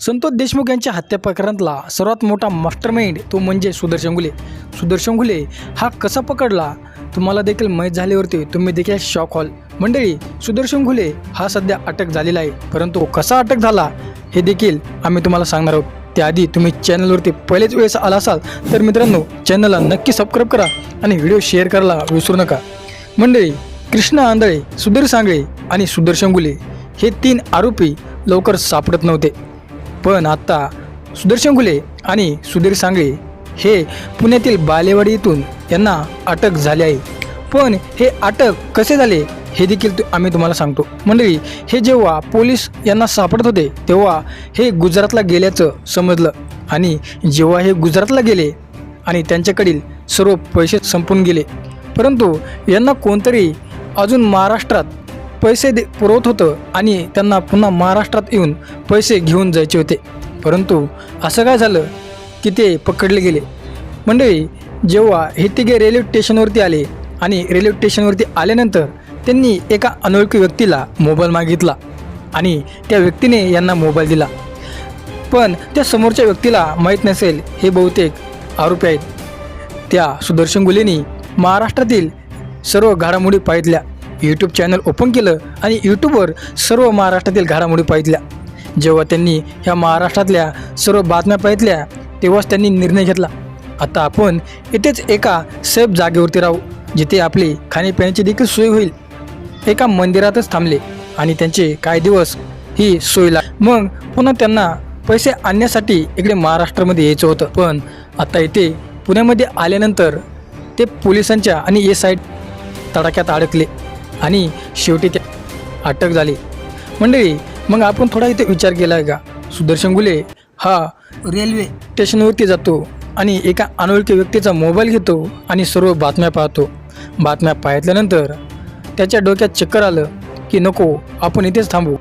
संतोष देशमुख यांच्या हत्या प्रकरणातला सर्वात मोठा मास्टरमाइंड तो म्हणजे सुदर्शन घुले. सुदर्शन घुले हा कसा पकडला? तुम्हाला देखील माहीत झाल्यावरती तुम्ही देखील शॉक हॉल मंडळी सुदर्शन घुले हा सध्या अटक झालेला आहे. परंतु कसा अटक झाला हे देखील आम्ही तुम्हाला सांगणार आहोत. त्याआधी तुम्ही चॅनलवरती पहिलेच वेळेस आला असाल तर मित्रांनो चॅनलला नक्की सबस्क्राईब करा आणि व्हिडिओ शेअर करायला विसरू नका. मंडळी कृष्णा आंधळे सुधीर सांगळे आणि सुदर्शन गुले हे तीन आरोपी लवकर सापडत नव्हते. पण आत्ता सुदर्शन घुले आणि सुधीर सांगळे हे पुण्यातील बालेवाडी येथून यांना अटक झाली आहे. पण हे अटक कसे झाले हे देखील आम्ही तुम्हाला सांगतो. मंडळी हे जेव्हा पोलीस यांना सापडत होते तेव्हा हे गुजरातला गेल्याचं समजलं. आणि जेव्हा हे गुजरातला गेले आणि त्यांच्याकडील सर्व पैसे संपून गेले. परंतु यांना कोणतरी अजून महाराष्ट्रात पैसे दे पुरवत होतं आणि त्यांना पुन्हा महाराष्ट्रात येऊन पैसे घेऊन जायचे होते. परंतु असं काय झालं की ते पकडले गेले. मंडळी जेव्हा हे तिघे रेल्वे स्टेशनवरती आले आणि रेल्वे स्टेशनवरती आल्यानंतर त्यांनी एका अनोळखी व्यक्तीला मोबाईल मागितला आणि त्या व्यक्तीने यांना मोबाईल दिला. पण त्या समोरच्या व्यक्तीला माहीत नसेल हे बहुतेक आरोपी आहेत. त्या सुदर्शन गुलेनी महाराष्ट्रातील सर्व घडामोडी पाहितल्या यूट्यूब चॅनल ओपन केलं आणि यूट्यूबवर सर्व महाराष्ट्रातील घडामोडी पाहितल्या जेव्हा त्यांनी ह्या महाराष्ट्रातल्या सर्व बातम्या पाहितल्या तेव्हाच त्यांनी निर्णय घेतला. आता आपण इथेच एका सेफ जागेवरती राहू जिथे आपली खाण्यापिण्याची देखील सोय होईल. एका मंदिरातच थांबले आणि त्यांचे काही दिवस ही सोय लाग मग पुन्हा त्यांना पैसे आणण्यासाठी इकडे महाराष्ट्रामध्ये यायचं होतं. पण आता इथे पुण्यामध्ये आल्यानंतर ते पोलिसांच्या आणि ए साईड तडाख्यात अडकले. आणि शेवटी त्या अटक झाली. मंडळी मग आपण थोडा इथे विचार केला आहे का? सुदर्शन गुले हा रेल्वे स्टेशनवरती जातो आणि एका अनोळखी व्यक्तीचा मोबाईल घेतो आणि सर्व बातम्या पाहतो. बातम्या पाहितल्यानंतर त्याच्या डोक्यात चक्कर आलं की नको आपण इथेच थांबू.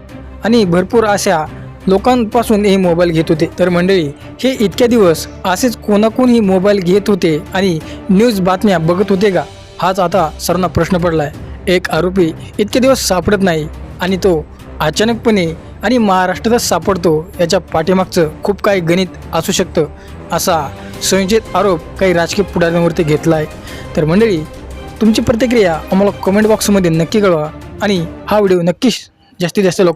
आणि भरपूर अशा लोकांपासून हे मोबाईल घेत होते. तर मंडळी हे इतक्या दिवस असेच कोणाकोण मोबाईल घेत होते आणि न्यूज बातम्या बघत होते का? हाच आता सर्वांना प्रश्न पडला आहे एक आरोपी इतके दिवस सापडत नाही आणि तो अचानकपणे आणि महाराष्ट्रातच सापडतो याच्या पाठीमागचं खूप काही गणित असू शकतं असा संशयित आरोप काही राजकीय पुढाऱ्यांवरती घेतला आहे तर मंडळी तुमची प्रतिक्रिया आम्हाला कमेंट बॉक्समध्ये नक्की कळवा आणि हा व्हिडिओ नक्कीच जास्तीत जास्त लोक